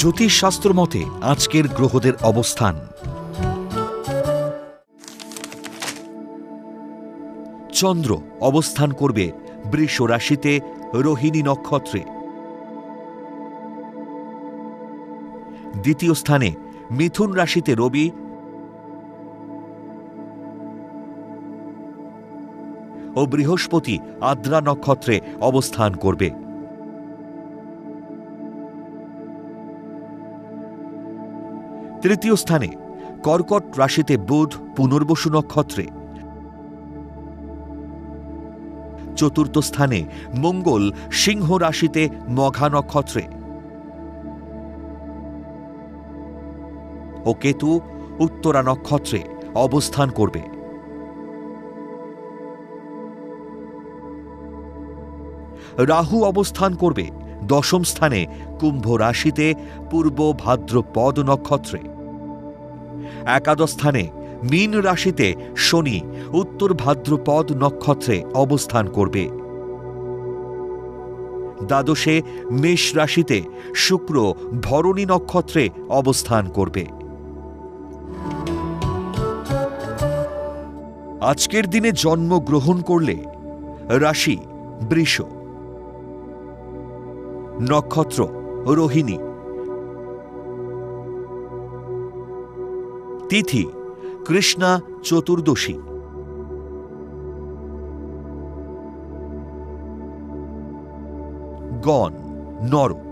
জ্যোতিষশাস্ত্র মতে আজকের গ্রহদের অবস্থান। চন্দ্র অবস্থান করবে বৃষ রাশিতে রোহিণী নক্ষত্রে। দ্বিতীয় স্থানে মিথুন রাশিতে রবি। ও বৃহস্পতি আদ্রা নক্ষত্রে অবস্থান করবে। তৃতীয় স্থানে কর্কট রাশিতে বুধ পুনর্বসু নক্ষত্রে। চতুর্থ স্থানে মঙ্গল সিংহ রাশিতে মঘা নক্ষত্রে। ও কেতু উত্তরা নক্ষত্রে অবস্থান করবে। রাহু অবস্থান করবে। দশম স্থানে কুম্ভ রাশিতে পূর্ব ভাদ্রপদ নক্ষত্রে। একাদশ স্থানে মীন রাশিতে শনি উত্তর ভাদ্রপদ নক্ষত্রে অবস্থান করবে। দ্বাদশে মেষ রাশিতে শুক্র ভরণী নক্ষত্রে অবস্থান করবে। আজকের দিনে জন্ম গ্রহণ করলে রাশি বৃষ। নক্ষত্র রোহিণী। তিথি কৃষ্ণা চতুর্দশী। গণ নর।